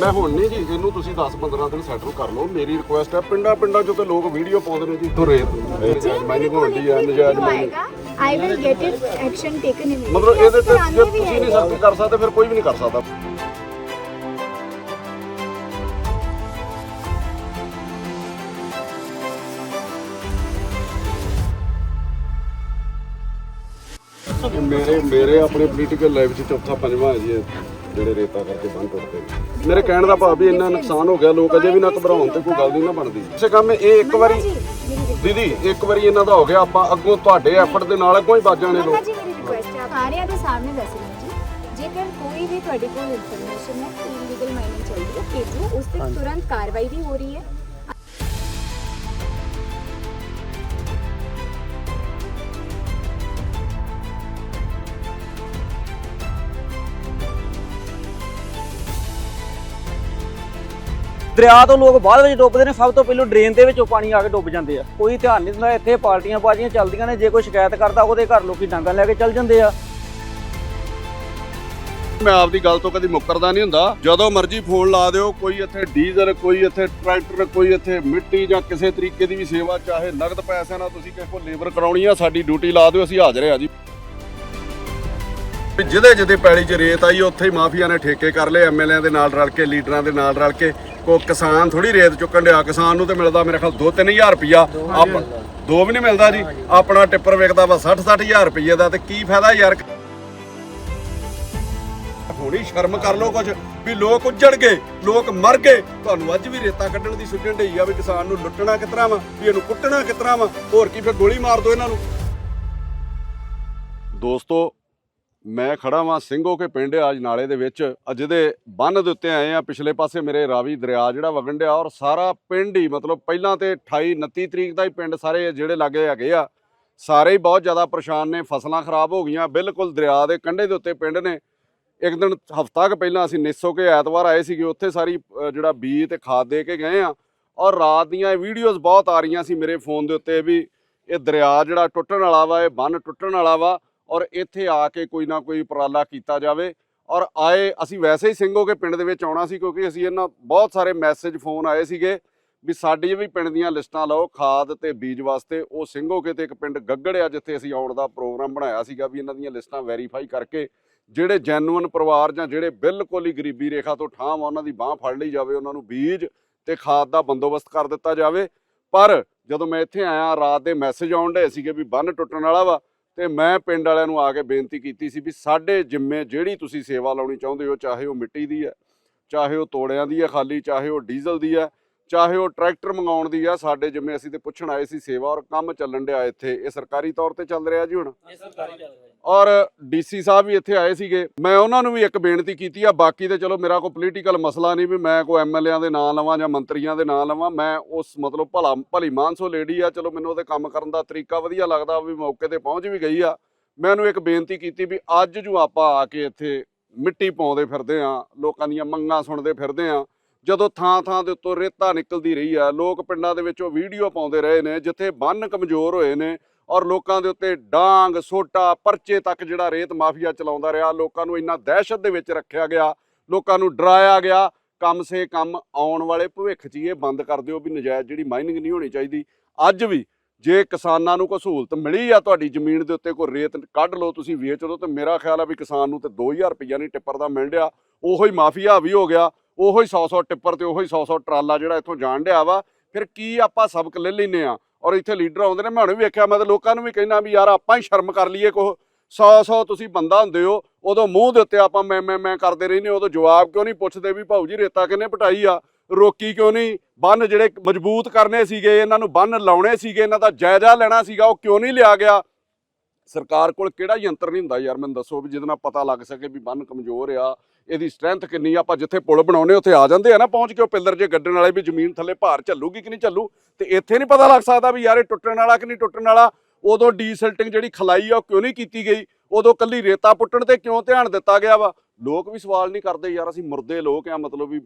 ਮੈਂ ਹੁਣ ਨਹੀਂ ਜੀ ਇਹਨੂੰ ਤੁਸੀਂ 10 15 ਦਿਨ ਸੈਟਲ ਕਰ ਲਓ ਮੇਰੀ ਰਿਕੁਐਸਟ ਹੈ ਪਿੰਡਾਂ ਪਿੰਡਾਂ ਚੋਂ ਤੇ ਲੋਕ ਵੀਡੀਓ ਪਾਉਂਦੇ ਨੇ ਜੀ ਤੋਂ ਰੇਤ ਮਾਈਨਿੰਗ ਹੁੰਦੀ ਹੈ ਨਜਾਇਜ਼ mining I will get it action taken immediately. ਮਤਲਬ ਇਹਦੇ ਤੇ ਜੇ ਤੁਸੀਂ ਨਹੀਂ। ਸਖਤੀ ਕਰ ਸਕਦੇ ਫਿਰ ਕੋਈ ਵੀ ਨਹੀਂ ਕਰ ਸਕਦਾ ਮੇਰੇ ਮੇਰੇ ਆਪਣੇ ਪੋਲੀਟੀਕਲ ਲਾਈਫ 'ਚ ਚੌਥਾ ਪੰਜਵਾਂ ਹੈ ਜੀ ਜਿਹੜੇ ਰੇਤਾ ਕਰਕੇ ਬੰਨ ਟੁੱਟਦੇ ਨੇ। ਮੇਰੇ ਕਹਿਣ ਦਾ ਭਾਵ ਵੀ ਇੰਨਾ ਨੁਕਸਾਨ ਹੋ ਗਿਆ ਲੋਕ ਅਜੇ ਵੀ ਨਾ ਘਬਰਾਉਣ ਤੇ ਕੋਈ ਗੱਲ ਨਹੀਂ ਨਾ ਬਣਦੀ। ਇਸੇ ਕੰਮ ਇਹ ਇੱਕ ਵਾਰੀ ਦੀਦੀ ਇੱਕ ਵਾਰੀ ਇਹਨਾਂ ਦਾ ਹੋ ਗਿਆ ਆਪਾਂ ਅੱਗੋਂ ਤੁਹਾਡੇ ਐਫਰਟ ਦੇ ਨਾਲ ਅੱਗੋਂ ਹੀ ਵੱਜ ਜਾਣੇ ਲੋਕ। ਜੀ ਮੇਰੀ ਰਿਕੁਐਸਟ ਹੈ ਸਾਰਿਆਂ ਦੇ ਸਾਹਮਣੇ ਦੱਸ ਰਹੀ ਹਾਂ ਜੀ। ਜੇਕਰ ਕੋਈ ਵੀ ਤੁਹਾਡੇ ਕੋਲ ਇਨਫੋਰਮੇਸ਼ਨ ਹੈ ਇਲੀਗਲ ਮਾਈਨਿੰਗ ਚੱਲ ਰਹੀ ਹੈ ਭੇਜੋ ਉਸ ਤੇ ਤੁਰੰਤ ਕਾਰਵਾਈ ਵੀ ਹੋ ਰਹੀ ਹੈ। ਦਰਿਆ ਤੋਂ ਲੋਕ ਬਾਅਦ ਵਿੱਚ ਡੁੱਬਦੇ ਨੇ, ਸਭ ਤੋਂ ਪਹਿਲਾਂ ਡਰੇਨ ਦੇ ਵਿੱਚੋਂ ਪਾਣੀ ਆ ਕੇ ਡੁੱਬ ਜਾਂਦੇ ਆ। ਕੋਈ ਧਿਆਨ ਨਹੀਂ ਦਿੰਦਾ, ਇੱਥੇ ਪਾਰਟੀਆਂ ਬਾਜ਼ੀਆਂ ਚੱਲਦੀਆਂ ਨੇ, ਜੇ ਕੋਈ ਸ਼ਿਕਾਇਤ ਕਰਦਾ, ਉਹਦੇ ਘਰ ਲੋਕੀ ਡਾਂਗਾ ਲੈ ਕੇ ਚੱਲ ਜਾਂਦੇ ਆ। ਮੈਂ ਆਪਦੀ ਗੱਲ ਤੋਂ ਕਦੀ ਮੁੱਕਰਦਾ ਨਹੀਂ ਹੁੰਦਾ। ਜਦੋਂ ਮਰਜ਼ੀ ਫੋਨ ਲਾ ਦਿਓ, ਕੋਈ ਇੱਥੇ ਡੀਜ਼ਲ, ਕੋਈ ਇੱਥੇ ਟਰੈਕਟਰ, ਕੋਈ ਇੱਥੇ ਮਿੱਟੀ ਜਾਂ ਕਿਸੇ ਤਰੀਕੇ ਦੀ ਵੀ ਸੇਵਾ, ਚਾਹੇ ਨਗਦ ਪੈਸਿਆਂ ਨਾਲ ਤੁਸੀਂ ਕਿਸੇ ਕੋਲ ਲੇਬਰ ਕਰਾਉਣੀ ਆ, ਸਾਡੀ ਡਿਊਟੀ ਲਾ ਦਿਓ, ਅਸੀਂ ਹਾਜ਼ਰ ਆ ਜੀ। ਜਿਹਦੇ ਜਿਹਦੇ ਪੈਲੀ 'ਚ ਰੇਤ ਆਈ ਉੱਥੇ ਹੀ ਮਾਫੀਆ ਨੇ ਠੇਕੇ ਕਰ ਲਏ ਐਮਐਲਏ ਦੇ ਨਾਲ ਰਲ ਕੇ ਲੀਡਰਾਂ ਦੇ ਨਾਲ ਰਲ ਕੇ। ਕੋ ਕਿਸਾਨ ਥੋੜੀ ਰੇਤ ਚੁੱਕਣ ਡਿਆ ਕਿਸਾਨ ਨੂੰ ਤੇ ਮਿਲਦਾ ਮੇਰੇ ਖਿਆਲ 2-3000 ਰੁਪਿਆ ਆਪ ਦੋ ਵੀ ਨਹੀਂ ਮਿਲਦਾ ਜੀ। ਆਪਣਾ ਟਿੱਪਰ ਵਿਕਦਾ ਵਾ 60-60000 ਰੁਪਏ ਦਾ ਤੇ ਕੀ ਫਾਇਦਾ ਯਾਰ? ਥੋੜੀ ਸ਼ਰਮ ਕਰ ਲੋ ਕੁਝ ਵੀ ਲੋਕ ਉੱਜੜ ਗਏ ਲੋਕ ਮਰ ਗਏ। ਤੁਹਾਨੂੰ ਅੱਜ ਵੀ ਰੇਤਾ ਕੱਢਣ ਦੀ ਸੁਝਣ ਢਈ ਆ ਵੀ ਕਿਸਾਨ ਨੂੰ ਲੁੱਟਣਾ ਕਿਤਰਾ ਵਾ ਵੀ ਇਹਨੂੰ ਕੁੱਟਣਾ ਕਿਤਰਾ ਵਾ। ਹੋਰ ਕੀ ਫਿਰ ਗੋਲੀ ਮਾਰ ਦੋ ਇਹਨਾਂ ਨੂੰ। ਦੋਸਤੋ ਮੈਂ ਖੜਾ ਵਾਂ ਸਿੰਘੋ ਕੇ ਪਿੰਡ ਅੱਜ ਨਾਲੇ ਦੇ ਵਿੱਚ। ਅੱਜ ਦੇ ਬੰਨ ਦੇ ਉੱਤੇ ਆਏ ਆ, ਪਿਛਲੇ ਪਾਸੇ ਮੇਰੇ ਰਾਵੀ ਦਰਿਆ ਜਿਹੜਾ ਵਗਣ ਡਿਆ ਔਰ ਸਾਰਾ ਪਿੰਡ ਹੀ ਮਤਲਬ ਪਹਿਲਾਂ ਤੇ 28 29 ਤਰੀਕ ਦਾ ਹੀ ਪਿੰਡ ਸਾਰੇ ਜਿਹੜੇ ਲੱਗੇ ਹੈਗੇ ਆ, ਸਾਰੇ ਹੀ ਬਹੁਤ ਜ਼ਿਆਦਾ ਪਰੇਸ਼ਾਨ ਨੇ, ਫਸਲਾਂ ਖਰਾਬ ਹੋ ਗਈਆਂ, ਬਿਲਕੁਲ ਦਰਿਆ ਦੇ ਕੰਢੇ ਦੇ ਉੱਤੇ ਪਿੰਡ ਨੇ। ਇੱਕ ਦਿਨ ਹਫਤਾ ਕੁ ਪਹਿਲਾਂ ਅਸੀਂ ਨਿੱਸੋ ਕੇ ਐਤਵਾਰ ਆਏ ਸੀਗੇ, ਉੱਥੇ ਸਾਰੀ ਜਿਹੜਾ ਬੀਜ ਤੇ ਖਾਦ ਦੇ ਕੇ ਗਏ ਆ ਔਰ ਰਾਤ ਦੀਆਂ ਵੀਡੀਓਜ਼ ਬਹੁਤ ਆ ਰਹੀਆਂ ਸੀ ਮੇਰੇ ਫੋਨ ਦੇ ਉੱਤੇ ਵੀ, ਇਹ ਦਰਿਆ ਜਿਹੜਾ ਟੁੱਟਣ ਵਾਲਾ ਵਾ, ਇਹ ਬੰਨ ਟੁੱਟਣ ਵਾਲਾ ਵਾ। ਔਰ ਇੱਥੇ ਆ ਕੇ ਕੋਈ ਨਾ ਕੋਈ ਉਪਰਾਲਾ ਕੀਤਾ ਜਾਵੇ। ਔਰ ਆਏ, ਅਸੀਂ ਵੈਸੇ ਹੀ ਸਿੰਘੋ ਕੇ ਪਿੰਡ ਦੇ ਵਿੱਚ ਆਉਣਾ ਸੀ ਕਿਉਂਕਿ ਅਸੀਂ ਇਹਨਾਂ ਬਹੁਤ ਸਾਰੇ ਮੈਸੇਜ ਫੋਨ ਆਏ ਸੀਗੇ ਵੀ ਸਾਡੀ ਵੀ ਪਿੰਡ ਦੀਆਂ ਲਿਸਟਾਂ ਲਓ, ਖਾਦ ਤੇ ਬੀਜ ਵਾਸਤੇ। ਉਹ ਸਿੰਘੋ ਕੇ ਤੇ ਇੱਕ ਪਿੰਡ ਗੱਗੜਿਆ ਜਿੱਥੇ ਅਸੀਂ ਆਉਣ ਦਾ ਪ੍ਰੋਗਰਾਮ ਬਣਾਇਆ ਸੀਗਾ ਵੀ ਇਹਨਾਂ ਦੀਆਂ ਲਿਸਟਾਂ ਵੈਰੀਫਾਈ ਕਰਕੇ ਜਿਹੜੇ ਜੈਨੂਇਨ ਪਰਿਵਾਰ ਜਾਂ ਜਿਹੜੇ ਬਿਲਕੁਲ ਹੀ ਗਰੀਬੀ ਰੇਖਾ ਤੋਂ ਠਾਂ ਵਾ, ਉਹਨਾਂ ਦੀ ਬਾਹ ਫੜ ਲਈ ਜਾਵੇ, ਉਹਨਾਂ ਨੂੰ ਬੀਜ ਤੇ ਖਾਦ ਦਾ ਬੰਦੋਬਸਤ ਕਰ ਦਿੱਤਾ ਜਾਵੇ। ਪਰ ਜਦੋਂ ਮੈਂ ਇੱਥੇ ਆਇਆ, ਰਾਤ ਦੇ ਮੈਸੇਜ ਆਉਣ ਡੇ ਸੀਗੇ ਵੀ ਬੰਨ ਟੁੱਟਣ ਵਾਲਾ ਵਾ ਤੇ ਮੈਂ ਪਿੰਡ ਵਾਲਿਆਂ ਨੂੰ ਆ ਕੇ ਬੇਨਤੀ ਕੀਤੀ ਸੀ ਵੀ ਸਾਡੇ ਜਿੰਮੇ ਜਿਹੜੀ ਤੁਸੀਂ ਸੇਵਾ ਲਾਉਣੀ ਚਾਹੁੰਦੇ ਹੋ, ਚਾਹੇ ਉਹ ਮਿੱਟੀ ਦੀ ਹੈ, ਚਾਹੇ ਉਹ ਤੋੜਿਆਂ ਦੀ ਹੈ ਖਾਲੀ, ਚਾਹੇ ਉਹ ਡੀਜ਼ਲ ਦੀ ਹੈ, ਚਾਹੇ ਉਹ ਟਰੈਕਟਰ ਮੰਗਾਉਣ ਦੀ ਆ ਸਾਡੇ ਜਿੰਮੇ ਅਸੀਂ ਤੇ ਪੁੱਛਣ ਆਏ ਸੀ ਸੇਵਾ ਔਰ ਕੰਮ ਚੱਲਣ ਡਿਆ ਇੱਥੇ, ਇਹ ਸਰਕਾਰੀ ਤੌਰ ਤੇ ਚੱਲ ਰਿਹਾ ਜੀ ਹੁਣ? ਔਰ ਡੀਸੀ ਸਾਹਿਬ ਵੀ ਇੱਥੇ ਆਏ ਸੀਗੇ। ਮੈਂ ਉਹਨਾਂ ਨੂੰ ਵੀ ਇੱਕ ਬੇਨਤੀ ਕੀਤੀ ਆ, ਬਾਕੀ ਤੇ ਚਲੋ ਮੇਰਾ ਕੋਈ ਪੋਲੀਟੀਕਲ ਮਸਲਾ ਨਹੀਂ ਵੀ ਮੈਂ ਕੋਈ ਐਮਐਲਏਆਂ ਦੇ ਨਾਂ ਲਵਾਂ ਜਾਂ ਮੰਤਰੀਆਂ ਦੇ ਨਾਂ ਲਵਾਂ। ਮੈਂ ਉਸ ਮਤਲਬ ਭਲਾ, ਭਲੀ ਮਾਨਸੋ ਲੇਡੀ ਆ, ਚਲੋ ਮੈਨੂੰ ਉਹਦੇ ਕੰਮ ਕਰਨ ਦਾ ਤਰੀਕਾ ਵਧੀਆ ਲੱਗਦਾ ਵੀ ਮੌਕੇ ਤੇ ਪਹੁੰਚ ਵੀ ਗਈ ਆ। ਮੈਂ ਉਹਨੂੰ ਇੱਕ ਬੇਨਤੀ ਕੀਤੀ ਵੀ ਅੱਜ ਜੋ ਆਪਾਂ ਆ ਕੇ ਇੱਥੇ ਮਿੱਟੀ ਪਾਉਂਦੇ ਫਿਰਦੇ ਆ, ਲੋਕਾਂ ਦੀਆਂ ਮੰਗਾਂ ਸੁਣਦੇ ਫਿਰਦੇ ਆ, ਜਦੋਂ ਥਾਂ ਥਾਂ ਦੇ ਉੱਤੋਂ ਰੇਤਾ ਨਿਕਲਦੀ ਰਹੀ ਆ, ਲੋਕ ਪਿੰਡਾਂ ਦੇ ਵਿੱਚੋਂ ਵੀਡੀਓ ਪਾਉਂਦੇ ਰਹੇ ਨੇ, ਜਿੱਥੇ ਬੰਨ ਕਮਜ਼ੋਰ ਹੋਏ ਨੇ ਔਰ ਲੋਕਾਂ ਦੇ ਉੱਤੇ ਡਾਂਗ, ਸੋਟਾ, ਪਰਚੇ ਤੱਕ ਜਿਹੜਾ ਰੇਤ ਮਾਫੀਆ ਚਲਾਉਂਦਾ ਰਿਹਾ, ਲੋਕਾਂ ਨੂੰ ਇੰਨਾ ਦਹਿਸ਼ਤ ਦੇ ਵਿੱਚ ਰੱਖਿਆ ਗਿਆ, ਲੋਕਾਂ ਨੂੰ ਡਰਾਇਆ ਗਿਆ, ਕੰਮ ਸੇ ਕੰਮ ਆਉਣ ਵਾਲੇ ਭਵਿੱਖ 'ਚ ਹੀ ਇਹ ਬੰਦ ਕਰ ਦਿਓ ਵੀ ਨਜਾਇਜ਼ ਜਿਹੜੀ ਮਾਈਨਿੰਗ ਨਹੀਂ ਹੋਣੀ ਚਾਹੀਦੀ। ਅੱਜ ਵੀ ਜੇ ਕਿਸਾਨਾਂ ਨੂੰ ਕੋਈ ਸਹੂਲਤ ਮਿਲੀ ਆ ਤੁਹਾਡੀ ਜ਼ਮੀਨ ਦੇ ਉੱਤੇ ਕੋਈ ਰੇਤ ਕੱਢ ਲਓ, ਤੁਸੀਂ ਵੇਚ ਲਓ, ਤੇ ਮੇਰਾ ਖਿਆਲ ਆ ਵੀ ਕਿਸਾਨ ਨੂੰ ਤੇ 2000 ਰੁਪਈਆ ਨਹੀਂ ਟਿੱਪਰ ਦਾ ਮਿਲ ਰਿਹਾ, ਉਹੋ ਹੀ ਮਾਫੀਆ ਵੀ ਹੋ ਗਿਆ, ਉਹੋ ਹੀ 100-100 ਟਿੱਪਰ ਤੇ ਉਹੋ ਹੀ 100-100 ਟਰਾਲਾ ਜਿਹੜਾ ਇੱਥੋਂ ਜਾਣ ਡਿਆ ਵਾ, ਫਿਰ ਕੀ ਆਪਾਂ ਸਬਕ ਲੈ ਲੈਨੇ ਆ? ਔਰ ਇੱਥੇ ਲੀਡਰ ਆਉਂਦੇ ਨੇ, ਮੈਂ ਹੁਣ ਵੀ ਵੇਖਿਆ, ਮੈਂ ਤਾਂ ਲੋਕਾਂ ਨੂੰ ਵੀ ਕਹਿਣਾ ਵੀ ਯਾਰ ਆਪਾਂ ਹੀ ਸ਼ਰਮ ਕਰ ਲਈਏ ਕੋ 100-100 ਤੁਸੀਂ ਬੰਦਾ ਹੁੰਦੇ ਹੋ, ਉਦੋਂ ਮੂੰਹ ਦੇ ਉੱਤੇ ਆਪਾਂ ਮੈਂ ਮੈਂ ਮੈਂ ਕਰਦੇ ਰਹਿੰਦੇ ਉਦੋਂ ਜਵਾਬ ਕਿਉਂ ਨਹੀਂ ਪੁੱਛਦੇ ਵੀ ਭਾਊ ਜੀ ਰੇਤਾ ਕਿੰਨੇ ਪਟਾਈ ਆ, ਰੋਕੀ ਕਿਉਂ ਨਹੀਂ? ਬੰਨ ਜਿਹੜੇ ਮਜ਼ਬੂਤ ਕਰਨੇ ਸੀਗੇ, ਇਹਨਾਂ ਨੂੰ ਬੰਨ ਲਾਉਣੇ ਸੀਗੇ, ਇਹਨਾਂ ਦਾ ਜਾਇਜ਼ਾ ਲੈਣਾ ਸੀਗਾ, ਉਹ ਕਿਉਂ ਨਹੀਂ ਲਿਆ ਗਿਆ? ਸਰਕਾਰ ਕੋਲ ਕਿਹੜਾ ਯੰਤਰ ਨਹੀਂ ਹੁੰਦਾ ਯਾਰ, ਮੈਨੂੰ ਦੱਸੋ ਵੀ ਜਿਹਦੇ ਨਾਲ ਪਤਾ ਲੱਗ ਸਕੇ ਵੀ ਬੰਨ ਕਮਜ਼ੋਰ ਆ, ਇਹਦੀ ਸਟਰੈਂਥ ਕਿੰਨੀ ਆ, ਆਪਾਂ ਜਿੱਥੇ ਪੁਲ ਬਣਾਉਨੇ ਉੱਥੇ ਆ ਜਾਂਦੇ ਆ ਨਾ, ਪਹੁੰਚ ਕੇ ਉਹ ਪਿੱਲਰ ਜੇ ਗੱਡਣ ਵਾਲੇ ਵੀ ਜ਼ਮੀਨ ਥੱਲੇ ਭਾਰ ਝੱਲੂਗੀ ਕਿ ਨਹੀਂ ਝੱਲੂ ਤੇ ਇੱਥੇ ਨਹੀਂ ਪਤਾ ਲੱਗ ਸਕਦਾ ਵੀ ਯਾਰ ਇਹ ਟੁੱਟਣ ਵਾਲਾ ਕਿ ਨਹੀਂ ਟੁੱਟਣ ਵਾਲਾ, ਉਦੋਂ ਡੀਸਿਲਟਿੰਗ ਜਿਹੜੀ ਖਲਾਈ ਆ, ਉਹ ਕਿਉਂ ਨਹੀਂ ਕੀਤੀ ਗਈ? ਉਦੋਂ ਕੱਲੀ ਰੇਤਾ ਪੁੱਟਣ ਤੇ ਕਿਉਂ ਧਿਆਨ ਦਿੱਤਾ ਗਿਆ ਵਾ? ਲੋਕ ਵੀ ਸਵਾਲ ਨਹੀਂ ਕਰਦੇ ਯਾਰ, ਅਸੀਂ ਮੁਰਦੇ ਲੋਕ ਆ, ਮਤਲਬ ਵੀ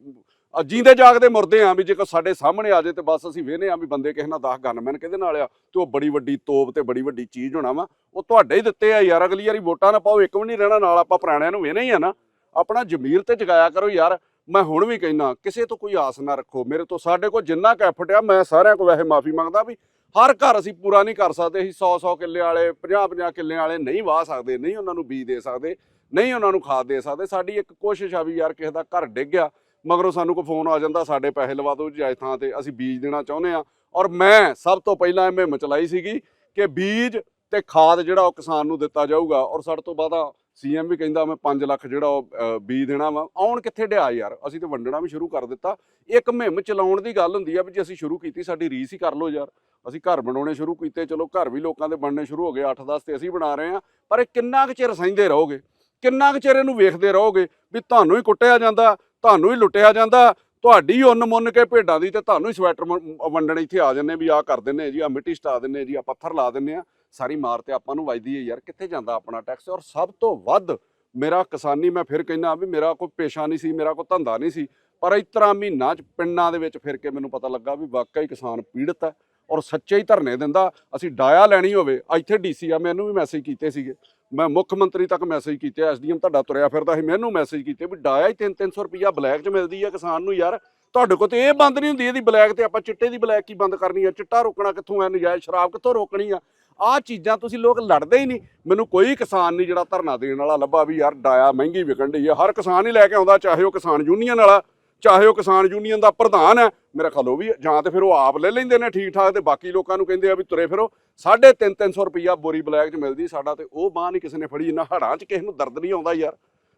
ਜੀਂਦੇ ਜਾਗਦੇ ਮੁਰਦੇ ਆ ਵੀ ਜੇਕਰ ਸਾਡੇ ਸਾਹਮਣੇ ਆ ਜਾਏ ਤੇ ਬਸ ਅਸੀਂ ਵੇਹਨੇ ਆ ਵੀ ਬੰਦੇ ਕਿਸੇ ਨਾਲ 10 ਗਨਮੈਨ ਕਿਹਦੇ ਨਾਲ ਆ, ਤੇ ਉਹ ਬੜੀ ਵੱਡੀ ਤੋਪ ਤੇ ਬੜੀ ਵੱਡੀ ਚੀਜ਼ ਹੋਣਾ ਵਾ, ਉਹ ਤੁਹਾਡੇ ਹੀ ਦਿੱਤੇ ਆ ਯਾਰ, ਅਗਲੀ ਵਾਰੀ ਵੋਟਾਂ ਨਾ ਪਾਓ, ਇੱਕ ਵੀ ਨਹੀਂ ਰਹਿਣਾ, ਨਾਲ ਆਪਾਂ ਪੁਰਾਣਿਆਂ ਨੂੰ ਵੇਹਨੇ ਹੀ ਆ ਨਾ। ਆਪਣਾ ਜ਼ਮੀਰ ਤੇ ਜਗਾਇਆ ਕਰੋ ਯਾਰ, ਮੈਂ ਹੁਣ ਵੀ ਕਹਿਣਾ ਕਿਸੇ ਤੋਂ ਕੋਈ ਆਸ ਨਾ ਰੱਖੋ, ਮੇਰੇ ਤੋਂ ਸਾਡੇ ਕੋਲ ਜਿੰਨਾ ਕੈਫਟ ਆ, ਮੈਂ ਸਾਰਿਆਂ ਕੋਲ ਵੈਸੇ ਮਾਫੀ ਮੰਗਦਾ ਵੀ ਹਰ ਘਰ ਅਸੀਂ ਪੂਰਾ ਨਹੀਂ ਕਰ ਸਕਦੇ, ਅਸੀਂ 100 100 ਕਿੱਲੇ ਵਾਲੇ 50 50 ਕਿੱਲੇ ਵਾਲੇ ਨਹੀਂ ਵਾਹ ਸਕਦੇ, ਨਹੀਂ ਉਹਨਾਂ ਨੂੰ ਬੀਜ ਦੇ ਸਕਦੇ, ਨਹੀਂ ਉਹਨਾਂ ਨੂੰ ਖਾਦ ਦੇ ਸਕਦੇ, ਸਾਡੀ ਇੱਕ ਕੋਸ਼ਿਸ਼ ਆ ਵੀ ਯਾਰ ਕਿਸੇ ਦਾ ਘਰ ਡਿੱਗ ਗਿਆ ਮਗਰੋਂ ਸਾਨੂੰ ਕੋਈ ਫੋਨ ਆ ਜਾਂਦਾ ਸਾਡੇ ਪੈਸੇ ਲਵਾ ਦਿਓ ਜਾਇਜ਼ ਥਾਂ ਤੇ ਅਸੀਂ ਬੀਜ ਦੇਣਾ ਚਾਹੁੰਦੇ ਆ ਔਰ ਮੈਂ ਸਭ ਤੋਂ ਪਹਿਲਾਂ ਇਹ ਮੁਹਿੰਮ ਚਲਾਈ ਸੀਗੀ ਕਿ ਬੀਜ ਤੇ ਖਾਦ ਜਿਹੜਾ ਉਹ ਕਿਸਾਨ ਨੂੰ ਦਿੱਤਾ ਜਾਊਗਾ। ਔਰ ਸਾਡੇ ਤੋਂ ਬਾਅਦ ਸੀਐਮ ਵੀ ਕਹਿੰਦਾ ਮੈਂ 5 ਲੱਖ ਜਿਹੜਾ ਉਹ ਅ, ਬੀਜ ਦੇਣਾ ਵਾ। ਆਉਣ ਕਿੱਥੇ ਡਿਆ ਯਾਰ? ਅਸੀਂ ਤੇ ਵੰਡਣਾ ਵੀ ਸ਼ੁਰੂ ਕਰ ਦਿੱਤਾ। ਇੱਕ ਮੁਹਿੰਮ ਚਲਾਉਣ ਦੀ ਗੱਲ ਹੁੰਦੀ ਆ ਵੀ ਜੇ ਅਸੀਂ ਸ਼ੁਰੂ ਕੀਤੀ ਸਾਡੀ ਰੀਸ ਹੀ ਕਰ ਲਓ ਯਾਰ। ਅਸੀਂ ਘਰ ਬਣਾਉਣੇ ਸ਼ੁਰੂ ਕੀਤੇ ਚਲੋ ਘਰ ਵੀ ਲੋਕਾਂ ਦੇ ਬਣਨੇ ਸ਼ੁਰੂ ਹੋ ਗਏ 8-10 ਤੇ ਅਸੀਂ ਬਣਾ ਰਹੇ ਆ ਪਰ ਇਹ ਕਿੰਨਾ ਕੁ ਚਿਰ ਸਹਿੰਦੇ ਰਹੋਗੇ? ਕਿੰਨਾ ਕੁ ਚਿਰ ਇਹਨੂੰ ਵੇਖਦੇ ਰਹੋਗੇ? ਵੀ ਤੁਹਾਨੂੰ ਹੀ ਕੁੱਟਿਆ ਜਾਂਦਾ ਤੁਹਾਨੂੰ ਹੀ ਲੁੱਟਿਆ ਜਾਂਦਾ, ਤੁਹਾਡੀ ਉਨ ਮੁੰਨ ਕੇ ਭੇਡਾਂ ਦੀ ਤੇ ਤੁਹਾਨੂੰ ਹੀ ਸਵੈਟਰ ਵੰਡਣ ਇੱਥੇ ਆ ਜੰਨੇ ਵੀ ਆਹ ਕਰ ਦਿੰਨੇ ਜੀ ਆ ਮਿੱਟੀ ਸਟਾ ਦਿੰਨੇ ਜੀ ਆ ਪੱਥਰ ਲਾ ਦਿੰਨੇ ਆ। ਸਾਰੀ ਮਾਰ ਤੇ ਆਪਾਂ ਨੂੰ ਵੱਜਦੀ ਹੈ ਯਾਰ, ਕਿੱਥੇ ਜਾਂਦਾ ਆਪਣਾ ਟੈਕਸ ਔਰ ਸਭ ਤੋਂ ਵੱਧ ਮੇਰਾ ਕਿਸਾਨੀ, ਮੈਂ ਫਿਰ ਕਹਿੰਦਾ ਵੀ ਮੇਰਾ ਕੋਈ ਪੇਸ਼ਾ ਨਹੀਂ ਸੀ, ਮੇਰਾ ਕੋਈ ਧੰਦਾ ਨਹੀਂ ਸੀ, ਪਰ ਇਸ ਤਰ੍ਹਾਂ ਮਹੀਨਾ ਚ ਪਿੰਡਾਂ ਦੇ ਵਿੱਚ ਫਿਰ ਕੇ ਮੈਨੂੰ ਪਤਾ ਲੱਗਾ ਵੀ ਵਾਕਈ ਕਿਸਾਨ ਪੀੜਤ ਹੈ, ਔਰ ਸੱਚੇ ਹੀ ਧਰਨੇ ਦਿੰਦਾ, ਅਸੀਂ ਡਾਇਆ ਲੈਣੀ ਹੋਵੇ, ਇੱਥੇ ਡੀਸੀ ਆ, ਮੈਨੂੰ ਵੀ ਮੈਸੇਜ ਕੀਤੇ ਸੀਗੇ। ਮੈਂ ਮੁੱਖ ਮੰਤਰੀ ਤੱਕ ਮੈਸੇਜ ਕੀਤੇ ਐਸਡੀਐਮ ਤੁਹਾਡਾ ਤੁਰਿਆ ਫਿਰਦਾ ਸੀ, ਮੈਨੂੰ ਮੈਸੇਜ ਕੀਤੇ ਵੀ ਡਾਇਆ ਹੀ 3-300 ਰੁਪਈਆ ਬਲੈਕ 'ਚ ਮਿਲਦੀ ਆ ਕਿਸਾਨ ਨੂੰ ਯਾਰ। ਤੁਹਾਡੇ ਕੋਲ ਤੇ ਇਹ ਬੰਦ ਨਹੀਂ ਹੁੰਦੀ, ਇਹਦੀ ਬਲੈਕ ਤੇ ਆਪਾਂ ਚਿੱਟੇ ਦੀ ਬਲੈਕ ਕੀ ਬੰਦ ਕਰਨੀ ਆ? ਚਿੱਟਾ ਰੋਕਣਾ ਕਿੱਥੋਂ ਆ? ਨਜਾਇਜ਼ ਸ਼ਰਾਬ ਕਿੱਥੋਂ ਰੋਕਣੀ ਆ? ਆਹ ਚੀਜ਼ਾਂ ਤੁਸੀਂ ਲੋਕ ਲੜਦੇ ਹੀ ਨਹੀਂ। ਮੈਨੂੰ ਕੋਈ ਕਿਸਾਨ ਨਹੀਂ ਜਿਹੜਾ ਧਰਨਾ ਦੇਣ ਵਾਲਾ ਲੱਭਾ ਵੀ ਯਾਰ ਡਾਇਆ ਮਹਿੰਗੀ ਵਿਕਣ ਡਈ ਆ। ਹਰ ਕਿਸਾਨ ਹੀ ਲੈ ਕੇ ਆਉਂਦਾ, ਚਾਹੇ ਉਹ ਕਿਸਾਨ ਯੂਨੀਅਨ ਵਾਲਾ ਚਾਹੇ ਉਹ ਕਿਸਾਨ ਯੂਨੀਅਨ ਦਾ ਪ੍ਰਧਾਨ ਹੈ, ਮੇਰਾ ਖਿਆਲ ਉਹ ਵੀ ਜਾਂ ਤੇ ਫਿਰ ਉਹ ਆਪ ਲੈ ਲੈਂਦੇ ਨੇ ਠੀਕ ਠਾਕ ਤੇ ਬਾਕੀ ਲੋਕਾਂ ਨੂੰ ਕਹਿੰਦੇ ਆ ਵੀ ਤੁਰੇ ਫਿਰੋ। ਸਾਢੇ ਤਿੰਨ ਤਿੰਨ ਸੌ ਰੁਪਈਆ ਬੋਰੀ ਬਲੈਕ 'ਚ ਮਿਲਦੀ ਸਾਡਾ ਤੇ ਉਹ ਬਾਹ ਨਹੀਂ ਕਿਸੇ ਨੇ ਫੜੀ, ਇੰਨਾ ਹੜਾਂ 'ਚ ਕਿਸੇ ਨੂੰ ਦਰਦ ਨਹੀਂ ਆਉਂਦਾ ਯਾਰ।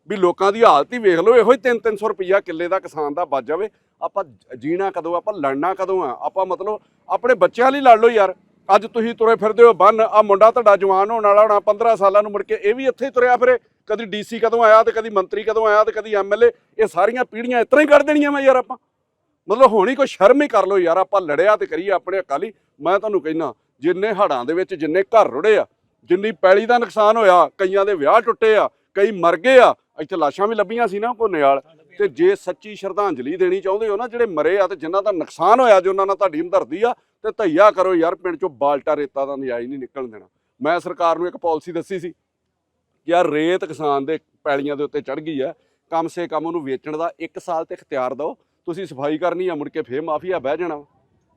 ਵੀ ਲੋਕਾਂ ਦੀ ਹਾਲਤ ਹੀ ਵੇਖ ਲਓ, ਇਹੋ ਹੀ 3-300 ਰੁਪਈਆ ਕਿੱਲੇ ਦਾ ਕਿਸਾਨ ਦਾ ਬਚ ਜਾਵੇ। ਆਪਾਂ ਜੀਣਾ ਕਦੋਂ, ਆਪਾਂ ਲੜਨਾ ਕਦੋਂ ਆ? ਆਪਾਂ ਮਤਲਬ ਆਪਣੇ ਬੱਚਿਆਂ ਲਈ ਲੜ ਲਓ ਯਾਰ। ਅੱਜ ਤੁਸੀਂ ਤੁਰੇ ਫਿਰਦੇ ਹੋ ਬੰਨ ਆ ਮੁੰਡਾ ਤੁਹਾਡਾ ਜਵਾਨ ਹੋਣ ਵਾਲਾ ਹੋਣਾ 15 ਸਾਲਾਂ ਨੂੰ ਮੁੜ ਕੇ, ਇਹ ਵੀ ਇੱਥੇ ਹੀ ਤੁਰਿਆ ਫਿਰੇ। ਕਦੀ ਡੀਸੀ ਕਦੋਂ ਆਇਆ ਤੇ ਕਦੀ ਮੰਤਰੀ ਕਦੋਂ ਆਇਆ ਤੇ ਕਦੀ ਐਮਐਲਏ ਇਹ ਸਾਰੀਆਂ ਪੀੜ੍ਹੀਆਂ ਇਸ ਹੀ ਕੱਢ ਦੇਣੀਆਂ ਮੈਂ ਯਾਰ ਆਪਾਂ। ਮਤਲਬ ਹੋਣੀ ਕੋਈ ਸ਼ਰਮ ਹੀ ਕਰ ਲਓ ਯਾਰ, ਆਪਾਂ ਲੜਿਆ ਤੇ ਕਰੀਏ ਆਪਣੇ ਅਕਾਲੀ ਮੈਂ ਤੁਹਾਨੂੰ ਕਹਿਣਾ ਜਿੰਨੇ ਹੜਾਂ ਦੇ ਵਿੱਚ ਜਿੰਨੇ ਘਰ ਰੁੜੇ ਆ, ਜਿੰਨੀ ਪੈਲੀ ਦਾ ਨੁਕਸਾਨ ਹੋਇਆ, ਕਈਆਂ ਦੇ ਵਿਆਹ ਟੁੱਟੇ ਆ, ਕਈ ਮਰ ਗਏ ਆ, ਇੱਥੇ ਲਾਸ਼ਾਂ ਵੀ ਲੱਭੀਆਂ ਸੀ ਨਾ ਕੋਨੇਵਾਲ ਤੇ ਜੇ ਸੱਚੀ ਸ਼ਰਧਾਂਜਲੀ ਦੇਣੀ ਚਾਹੁੰਦੇ ਹੋ ਨਾ, ਜਿਹੜੇ ਮਰੇ ਆ ਤੇ ਜਿਨ੍ਹਾਂ ਦਾ ਨੁਕਸਾਨ ਹੋਇਆ, ਜੋ ਉਹਨਾਂ ਨਾਲ ਤੁਹਾਡੀ ਹਮਦਰਦੀ ਆ, ਤੇ ਧਈਆ ਕਰੋ ਯਾਰ, ਪਿੰਡ ਚੋਂ ਬਾਲਟਾ ਰੇਤਾ ਦਾ ਨਜਾਇਜ਼ ਨਹੀਂ ਨਿਕਲਣ ਦੇਣਾ। ਮੈਂ ਸਰਕਾਰ ਨੂੰ ਇੱਕ ਪਾਲਿਸੀ ਦੱਸੀ ਸੀ ਯਾਰ ਰੇਤ ਕਿਸਾਨ ਦੇ ਪੈਲੀਆਂ ਦੇ ਉੱਤੇ ਚੜ ਗਈ ਆ ਕਮ ਸੇ ਕਮ ਉਹਨੂੰ ਵੇਚਣ ਦਾ 1 ਸਾਲ ਤੇ ਇਖਤਿਆਰ ਦਿਓ, ਤੁਸੀਂ ਸਫ਼ਾਈ ਕਰਨੀ ਆ, ਮੁੜ ਕੇ ਫੇਰ ਮਾਫੀਆ ਬਹਿ ਜਾਣਾ ਵਾ।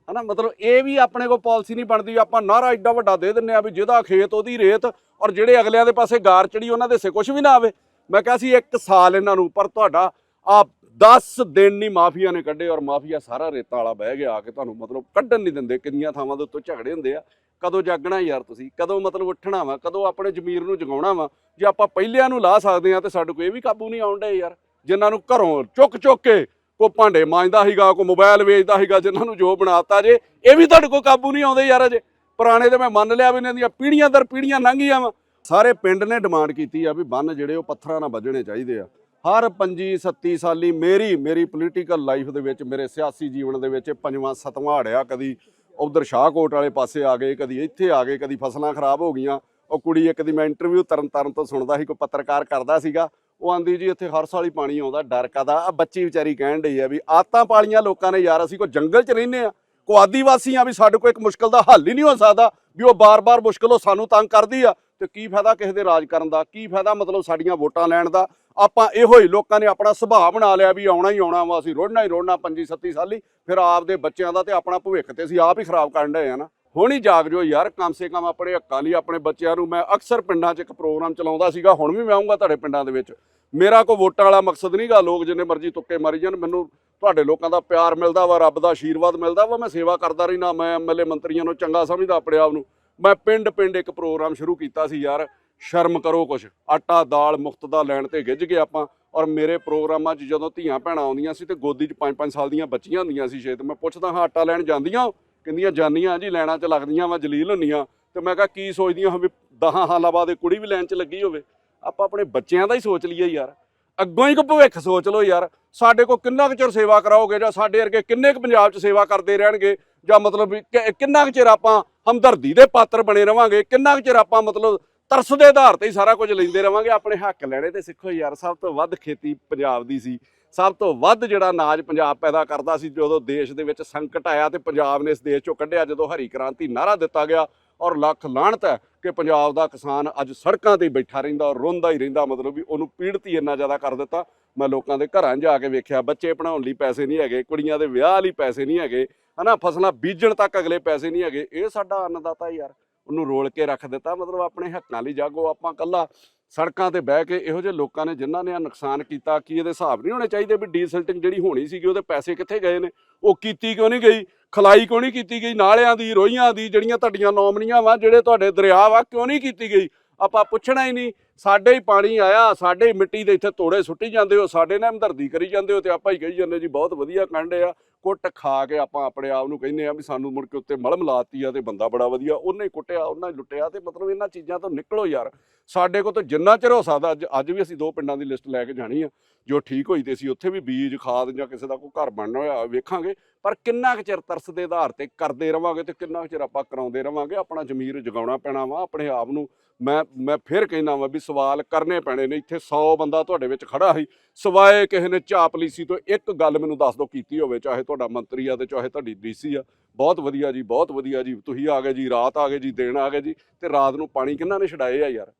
ਹਨਾ, ਮਤਲਬ ਇਹ ਵੀ ਆਪਣੇ ਕੋਲ ਪਾਲਿਸੀ ਨਹੀਂ ਬਣਦੀ, ਆਪਾਂ ਨਾਰਾ ਐਡਾ ਵੱਡਾ ਦੇ ਦਿੰਨੇ ਆ ਵੀ ਜਿਹਦਾ ਖੇਤ, ਉਹਦੀ ਰੇਤ ਔਰ ਜਿਹੜੇ ਅਗਲਿਆਂ ਦੇ ਪਾਸੇ ਗਾਰ ਚੜੀ ਉਹਨਾਂ ਦੇ ਸੇ ਕੁਝ ਵੀ ਨਾ ਆਵੇ ਮੈਂ ਕਿਹਾ ਸੀ 1 ਸਾਲ ਇਹਨਾਂ ਨੂੰ, ਪਰ ਤੁਹਾਡਾ ਆ 10 ਦਿਨ ਨਹੀਂ ਮਾਫੀਆ ਨੇ ਕੱਢੇ ਔਰ ਮਾਫੀਆ ਸਾਰਾ ਰੇਤਾਂ ਵਾਲਾ ਬਹਿ ਗਿਆ ਆ ਕੇ ਤੁਹਾਨੂੰ ਮਤਲਬ ਕੱਢਣ ਨਹੀਂ ਦਿੰਦੇ, ਕਿੰਨੀਆਂ ਥਾਵਾਂ ਦੇ ਉੱਤੋਂ ਝਗੜੇ ਹੁੰਦੇ ਆ। ਕਦੋਂ ਜਾਗਣਾ ਯਾਰ ਤੁਸੀਂ? ਕਦੋਂ ਮਤਲਬ ਉੱਠਣਾ ਵਾ? ਕਦੋਂ ਆਪਣੇ ਜ਼ਮੀਰ ਨੂੰ ਜਗਾਉਣਾ ਵਾ? ਜੇ ਆਪਾਂ ਪਹਿਲਿਆਂ ਨੂੰ ਲਾ ਸਕਦੇ ਆ ਤੇ ਸਾਡੇ ਕੋਲ ਇਹ ਵੀ ਕਾਬੂ ਨਹੀਂ ਆਉਂਦੇ ਯਾਰ, ਜਿਨ੍ਹਾਂ ਨੂੰ ਘਰੋਂ ਚੁੱਕ ਚੁੱਕ ਕੇ ਕੋ ਭਾਂਡੇ ਮਾਂਜਦਾ ਸੀਗਾ, ਕੋ ਮੋਬਾਈਲ ਵੇਚਦਾ ਸੀਗਾ, ਜਿਨ੍ਹਾਂ ਨੂੰ ਜੋ ਬਣਾਤਾ ਜੇ, ਇਹ ਵੀ ਤੁਹਾਡੇ ਕੋਲ ਕਾਬੂ ਨਹੀਂ ਆਉਂਦੇ ਯਾਰ ਅਜੇ। ਪੁਰਾਣੇ ਤੇ ਮੈਂ ਮੰਨ ਲਿਆ ਵੀ ਇਹਨਾਂ ਦੀਆਂ ਪੀੜ੍ਹੀਆਂ ਦਰ ਪੀੜ੍ਹੀਆਂ ਲੰਘੀਆਂ ਵਾ। ਸਾਰੇ ਪਿੰਡ ਨੇ ਡਿਮਾਂਡ ਕੀਤੀ ਆ ਵੀ ਬੰਨ ਜਿਹੜੇ ਉਹ ਪੱਥਰਾਂ ਨਾਲ ਵੱਜਣੇ ਚਾਹੀਦੇ ਆ। ਹਰ 25 37 ਸਾਲੀ ਮੇਰੀ ਮੇਰੀ ਪੋਲੀਟੀਕਲ ਲਾਈਫ ਦੇ ਵਿੱਚ, ਮੇਰੇ ਸਿਆਸੀ ਜੀਵਨ ਦੇ ਵਿੱਚ ਪੰਜਵਾਂ ਸੱਤਵਾਂ ਹੜਿਆ ਕਦੀ ਉਧਰ ਸ਼ਾਹਕੋਟ ਵਾਲੇ ਪਾਸੇ ਆ ਗਏ, ਕਦੀ ਇੱਥੇ ਆ ਗਏ, ਕਦੀ ਫਸਲਾਂ ਖਰਾਬ ਹੋ ਗਈਆਂ। ਉਹ ਕੁੜੀ ਇੱਕ ਦੀ ਮੈਂ ਇੰਟਰਵਿਊ ਤਰਨ ਤਾਰਨ ਤੋਂ ਸੁਣਦਾ ਸੀ, ਕੋਈ ਪੱਤਰਕਾਰ ਕਰਦਾ ਸੀਗਾ। ਉਹ ਆਂਦੀ, ਜੀ, ਇੱਥੇ ਹਰ ਸਾਲ ਹੀ ਪਾਣੀ ਆਉਂਦਾ, ਡਰ ਕਾਦਾ ਆ ਬੱਚੀ ਵਿਚਾਰੀ ਕਹਿਣ ਡਈ ਆ ਵੀ ਆਤਾਂ ਪਾਲੀਆਂ ਲੋਕਾਂ ਨੇ ਯਾਰ, ਅਸੀਂ ਕੋਈ ਜੰਗਲ 'ਚ ਰਹਿੰਦੇ ਆ ਕੋ ਆਦੀਵਾਸੀ ਆ ਵੀ ਸਾਡੇ ਕੋਲ ਇੱਕ ਮੁਸ਼ਕਲ ਦਾ ਹੱਲ ਹੀ ਨਹੀਂ ਹੋ ਸਕਦਾ ਵੀ ਉਹ ਬਾਰ-ਬਾਰ ਮੁਸ਼ਕਲ ਉਹ ਸਾਨੂੰ ਤੰਗ ਕਰਦੀ ਆ। ਤੇ ਕੀ ਫਾਇਦਾ ਕਿਸੇ ਦੇ ਰਾਜ ਕਰਨ ਦਾ? ਕੀ ਫਾਇਦਾ ਮਤਲਬ ਸਾਡੀਆਂ ਵੋਟਾਂ ਲੈਣ ਦਾ? ਆਪਾਂ ਇਹੋ ਹੀ ਲੋਕਾਂ ਨੇ ਆਪਣਾ ਸੁਭਾਅ ਬਣਾ ਲਿਆ ਵੀ ਆਉਣਾ ਹੀ ਆਉਣਾ ਵਾ, ਅਸੀਂ ਰੋੜਨਾ ਹੀ ਰੋੜਨਾ 25 37 ਸਾਲੀ, ਫਿਰ ਆਪਦੇ ਬੱਚਿਆਂ ਦਾ ਤੇ ਆਪਣਾ ਭਵਿੱਖ ਤੇ ਅਸੀਂ ਆਪ ਹੀ ਖਰਾਬ ਕਰਨ ਡਏ ਆ ਨਾ। ਹੁਣ ਹੀ ਜਾਗ ਜੋ ਯਾਰ, ਕਮ ਸੇ ਕਮ ਆਪਣੇ ਹੱਕਾਂ ਲਈ, ਆਪਣੇ ਬੱਚਿਆਂ ਨੂੰ ਮੈਂ ਅਕਸਰ ਪਿੰਡਾਂ 'ਚ ਇੱਕ ਪ੍ਰੋਗਰਾਮ ਚਲਾਉਂਦਾ ਸੀਗਾ, ਹੁਣ ਵੀ ਮੈਂ ਆਉਂਗਾ ਤੁਹਾਡੇ ਪਿੰਡਾਂ ਦੇ ਵਿੱਚ। ਮੇਰਾ ਕੋਈ ਵੋਟਾਂ ਵਾਲਾ ਮਕਸਦ ਨਹੀਂਗਾ ਲੋਕ ਜਿੰਨੇ ਮਰਜ਼ੀ ਤੁੱਕੇ ਮਾਰੀ ਜਾਣ, ਮੈਨੂੰ ਤੁਹਾਡੇ ਲੋਕਾਂ ਦਾ ਪਿਆਰ ਮਿਲਦਾ ਵਾ, ਰੱਬ ਦਾ ਆਸ਼ੀਰਵਾਦ ਮਿਲਦਾ ਵਾ, ਮੈਂ ਸੇਵਾ ਕਰਦਾ ਰਹਿਣਾ ਮੈਂ ਐਮਐਲਏ ਮੰਤਰੀਆਂ ਨੂੰ ਚੰਗਾ ਸਮਝਦਾ ਆਪਣੇ ਆਪ ਨੂੰ। ਮੈਂ ਪਿੰਡ ਪਿੰਡ ਇੱਕ ਪ੍ਰੋਗਰਾਮ ਸ਼ੁਰੂ ਕੀਤਾ ਸੀ ਯਾਰ, ਸ਼ਰਮ ਕਰੋ ਕੁਛ। ਆਟਾ, ਦਾਲ, ਮੁਫਤ ਦਾ ਲੈਣ ਤੇ ਗਿੱਜ ਗਏ ਆਪਾਂ, ਔਰ ਮੇਰੇ ਪ੍ਰੋਗਰਾਮਾਂ 'ਚ ਜਦੋਂ ਧੀਆਂ ਭੈਣਾਂ ਆਉਂਦੀਆਂ ਸੀ ਤੇ ਗੋਦੀ 'ਚ 5-5 ਸਾਲ ਦੀਆਂ ਬੱਚੀਆਂ ਹੁੰਦੀਆਂ ਸੀ ਛੇ ਤੇ ਮੈਂ ਪੁੱਛਦਾ ਹਾਂ, ਆਟਾ ਲੈਣ ਜਾਂਦੀਆਂ ਹੋ? ਕਹਿੰਦੀਆਂ ਜਾਂਦੀਆਂ ਜੀ, ਲੈਣਾ 'ਚ ਲੱਗਦੀਆਂ ਵਾ, ਜਲੀਲ ਹੁੰਦੀਆਂ ਤੇ ਮੈਂ ਕਿਹਾ, ਕੀ ਸੋਚਦੀਆਂ ਹਾਂ ਵੀ 10 ਸਾਲਾਂ ਬਾਅਦ ਇਹ ਕੁੜੀ ਵੀ ਲੈਣ 'ਚ ਲੱਗੀ ਹੋਵੇ? ਆਪਾਂ ਆਪਣੇ ਬੱਚਿਆਂ ਦਾ ਹੀ ਸੋਚ ਲਈਏ ਯਾਰ। ਅੱਗੋਂ ਹੀ ਕੋ ਭਵਿੱਖ ਸੋਚ ਲਓ ਯਾਰ। ਸਾਡੇ ਕੋ ਕਿੰਨਾ ਕੁ ਚਿਰ ਸੇਵਾ ਕਰਾਓਗੇ ਜਾਂ ਸਾਡੇ ਵਰਗੇ ਕਿੰਨੇ ਕੁ ਪੰਜਾਬ 'ਚ ਸੇਵਾ ਕਰਦੇ ਰਹਿਣਗੇ? ਜਾਂ ਮਤਲਬ ਕਿ- ਕਿੰਨਾ ਕੁ ਚਿਰ ਆਪਾਂ ਹਮਦਰਦੀ ਦੇ ਪਾਤਰ ਬਣੇ ਰਵਾਂਗੇ, ਕਿੰਨਾ ਕੁ ਚਿਰ ਆਪਾਂ ਮਤਲਬ ਤਰਸ ਦੇ ਆਧਾਰ ਤੇ ਹੀ ਸਾਰਾ ਕੁਝ ਲੈਂਦੇ ਰਵਾਂਗੇ, ਆਪਣੇ ਹੱਕ ਲੈਣੇ ਤੇ ਸਿੱਖੋ ਯਾਰ, ਸਭ ਤੋਂ ਵੱਧ ਖੇਤੀ ਪੰਜਾਬ ਦੀ ਸੀ, ਸਭ ਤੋਂ ਵੱਧ ਜਿਹੜਾ ਅਨਾਜ ਪੰਜਾਬ ਪੈਦਾ ਕਰਦਾ ਸੀ, ਜਦੋਂ ਦੇਸ਼ ਦੇ ਵਿੱਚ ਸੰਕਟ ਆਇਆ ਤੇ ਪੰਜਾਬ ਨੇ ਇਸ ਦੇਸ਼ ਚੋਂ ਕੱਢਿਆ, ਜਦੋਂ ਹਰੀ ਕ੍ਰਾਂਤੀ ਨਾਰਾ ਦਿੱਤਾ ਗਿਆ ਔਰ ਲੱਖ ਲਾਹਣਤ ਹੈ ਕਿ ਪੰਜਾਬ ਦਾ ਕਿਸਾਨ ਅੱਜ ਸੜਕਾਂ ਤੇ ਹੀ ਬੈਠਾ ਰਹਿੰਦਾ ਔਰ ਰੋਂਦਾ ਹੀ ਰਹਿੰਦਾ, ਮਤਲਬ ਵੀ ਉਹਨੂੰ ਪੀੜਤ ਹੀ ਇੰਨਾ ਜ਼ਿਆਦਾ ਕਰ ਦਿੱਤਾ। ਮੈਂ ਲੋਕਾਂ ਦੇ ਘਰਾਂ ਜਾ ਕੇ ਵੇਖਿਆ, ਬੱਚੇ ਪੜਾਉਣ ਲਈ ਪੈਸੇ ਨਹੀਂ ਹੈਗੇ, ਕੁੜੀਆਂ ਦੇ ਵਿਆਹ ਲਈ ਪੈਸੇ ਨਹੀਂ ਹੈਗੇ, ਹਨਾ, ਫਸਲਾਂ ਬੀਜਣ ਤੱਕ ਅਗਲੇ ਪੈਸੇ ਨਹੀਂ ਹੈਗੇ। ਇਹ ਸਾਡਾ ਅੰਨਦਾਤਾ ਯਾਰ, ਉਹਨੂੰ ਰੋਲ ਕੇ ਰੱਖ ਦਿੱਤਾ, ਮਤਲਬ ਆਪਣੇ ਹੱਕਾਂ ਲਈ ਜਾਗੋ, ਆਪਾਂ ਕੱਲਾ ਸੜਕਾਂ ਤੇ ਬਹਿ ਕੇ ਇਹੋ ਜਿਹੇ ਲੋਕਾਂ ਨੇ ਜਿਨ੍ਹਾਂ ਨੇ ਆ ਨੁਕਸਾਨ ਕੀਤਾ, ਕੀ ਇਹਦੇ ਹਿਸਾਬ ਨਹੀਂ ਹੋਣੇ ਚਾਹੀਦੇ ਵੀ ਡੀਸਲਟਿੰਗ ਜਿਹੜੀ ਹੋਣੀ ਸੀਗੀ, ਉਹਦੇ ਪੈਸੇ ਕਿੱਥੇ ਗਏ ਨੇ? ਉਹ ਕੀਤੀ ਕਿਉਂ ਨਹੀਂ ਗਈ? ਖਲਾਈ ਕਿਉਂ ਨਹੀਂ ਕੀਤੀ ਗਈ? ਨਾਲਿਆਂ ਦੀ ਰੋਈਆਂ ਦੀ, ਜਿਹੜੀਆਂ ਤੁਹਾਡੀਆਂ ਨੌਮਨੀਆਂ ਵਾ, ਜਿਹੜੇ ਤੁਹਾਡੇ ਦਰਿਆ ਵਾ, ਕਿਉਂ ਨਹੀਂ ਕੀਤੀ ਗਈ? ਆਪਾਂ ਪੁੱਛਣਾ ਹੀ ਨਹੀਂ, ਸਾਡੇ ਹੀ ਪਾਣੀ ਆਇਆ, ਸਾਡੇ ਹੀ ਮਿੱਟੀ ਦੇ ਇੱਥੇ ਤੋੜੇ ਸੁੱਟੀ ਜਾਂਦੇ ਹੋ, ਸਾਡੇ ਨਾਲ ਹਮਦਰਦੀ ਕਰੀ ਜਾਂਦੇ ਹੋ ਤੇ ਆਪਾਂ ਹੀ ਕਹੀ ਜਾਂਦੇ ਜੀ ਬਹੁਤ ਵਧੀਆ ਕੰਡੇ ਆ, ਕੁੱਟ ਖਾ ਕੇ ਆਪਾਂ ਆਪਣੇ ਆਪ ਨੂੰ ਕਹਿੰਦੇ ਆ ਵੀ ਸਾਨੂੰ ਮੁੜ ਕੇ ਉੱਤੇ ਮਲਮ ਲਾਤੀ ਆ ਤੇ ਬੰਦਾ ਬੜਾ ਵਧੀਆ, ਉਹਨੇ ਹੀ ਕੁੱਟਿਆ, ਉਹਨਾਂ ਹੀ ਲੁੱਟਿਆ ਤੇ ਮਤਲਬ ਇਹਨਾਂ ਚੀਜ਼ਾਂ ਤੋਂ ਨਿਕਲੋ ਯਾਰ। ਸਾਡੇ ਕੋਲ ਤਾਂ ਜਿੰਨਾ ਚਿਰ ਹੋ ਸਕਦਾ, ਅੱਜ ਅੱਜ ਵੀ ਅਸੀਂ ਦੋ ਪਿੰਡਾਂ ਦੀ ਲਿਸਟ ਲੈ ਕੇ ਜਾਣੀ ਆ ਜੋ ਠੀਕ ਹੋਈ ਤੇ ਸੀ ਉੱਥੇ ਵੀ ਬੀਜ, ਖਾਦ ਜਾਂ ਕਿਸੇ ਦਾ ਕੋਈ ਘਰ ਬਣਨਾ ਹੋਇਆ ਵੇਖਾਂਗੇ। ਪਰ ਕਿੰਨਾ ਕੁ ਚਿਰ ਤਰਸ ਦੇ ਆਧਾਰ ਤੇ ਕਰਦੇ ਰਵਾਂਗੇ ਤੇ ਕਿੰਨਾ ਕੁ ਚਿਰ ਆਪਾਂ ਕਰਾਉਂਦੇ ਰਵਾਂਗੇ, ਆਪਣਾ ਜ਼ਮੀਰ ਜਗਾਉਣਾ ਪੈਣਾ ਵਾ, ਆਪਣੇ ਆਪ ਨੂੰ ਮੈਂ ਮੈਂ ਫਿਰ ਕਹਿੰਦਾ ਵਾ ਵੀ ਸਵਾਲ ਕਰਨੇ ਪੈਣੇ ਨੇ, ਇੱਥੇ 100 ਬੰਦਾ ਤੁਹਾਡੇ ਵਿੱਚ ਖੜਾ ਸੀ, ਸਵਾਏ ਕਿਸੇ ਨੇ ਚਾਪਲੀਸੀ ਤੋਂ ਇੱਕ ਗੱਲ ਮੈਨੂੰ ਦੱਸ ਦਿਓ ਕੀਤੀ ਹੋਵੇ, ਚਾਹੇ ਤੁਹਾਡਾ ਮੰਤਰੀ ਆ ਤੇ ਚਾਹੇ ਤੁਹਾਡੀ ਡੀਸੀ ਆ, ਬਹੁਤ ਵਧੀਆ ਜੀ, ਬਹੁਤ ਵਧੀਆ ਜੀ, ਤੁਸੀਂ ਆ ਗਏ ਜੀ, ਰਾਤ ਆ ਗਏ ਜੀ, ਦਿਨ ਆ ਗਏ ਜੀ, ਤੇ ਰਾਤ ਨੂੰ ਪਾਣੀ ਕਿੰਨਾ ਨੇ ਛਡਾਏ ਆ ਯਾਰ।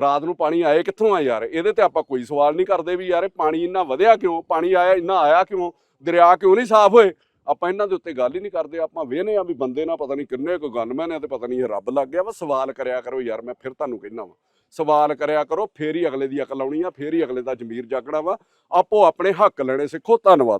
ਰਾਤ ਨੂੰ ਪਾਣੀ ਆਏ ਕਿੱਥੋਂ ਆ ਯਾਰ? ਇਹਦੇ ਤੇ ਆਪਾਂ ਕੋਈ ਸਵਾਲ ਨਹੀਂ ਕਰਦੇ ਵੀ ਯਾਰ ਇਹ ਪਾਣੀ ਇੰਨਾ ਵਧਿਆ ਕਿਉਂ? ਪਾਣੀ ਆਇਆ, ਇੰਨਾ ਆਇਆ ਕਿਉਂ? ਦਰਿਆ ਕਿਉਂ ਨਹੀਂ ਸਾਫ਼ ਹੋਏ? ਆਪਾਂ ਇਹਨਾਂ ਦੇ ਉੱਤੇ ਗੱਲ ਹੀ ਨਹੀਂ ਕਰਦੇ, ਆਪਾਂ ਵੇਹਨੇ ਆ ਵੀ ਬੰਦੇ ਨਾਲ ਪਤਾ ਨਹੀਂ ਕਿੰਨੇ ਕੁ ਗਨਮੈਨ ਆ ਤੇ ਪਤਾ ਨਹੀਂ ਇਹ ਰੱਬ ਲੱਗ ਗਿਆ। ਵਾ ਸਵਾਲ ਕਰਿਆ ਕਰੋ ਯਾਰ, ਮੈਂ ਫਿਰ ਤੁਹਾਨੂੰ ਕਹਿਣਾ ਵਾ। ਸਵਾਲ ਕਰਿਆ ਕਰੋ, ਫੇਰ ਹੀ ਅਗਲੇ ਦੀ ਅਕਲ ਆਉਣੀ ਆ, ਫੇਰ ਹੀ ਅਗਲੇ ਦਾ ਜ਼ਮੀਰ ਜਾਗਣਾ ਵਾ। ਆਪੋ ਆਪਣੇ ਹੱਕ ਲੈਣੇ ਸਿੱਖੋ, ਧੰਨਵਾਦ।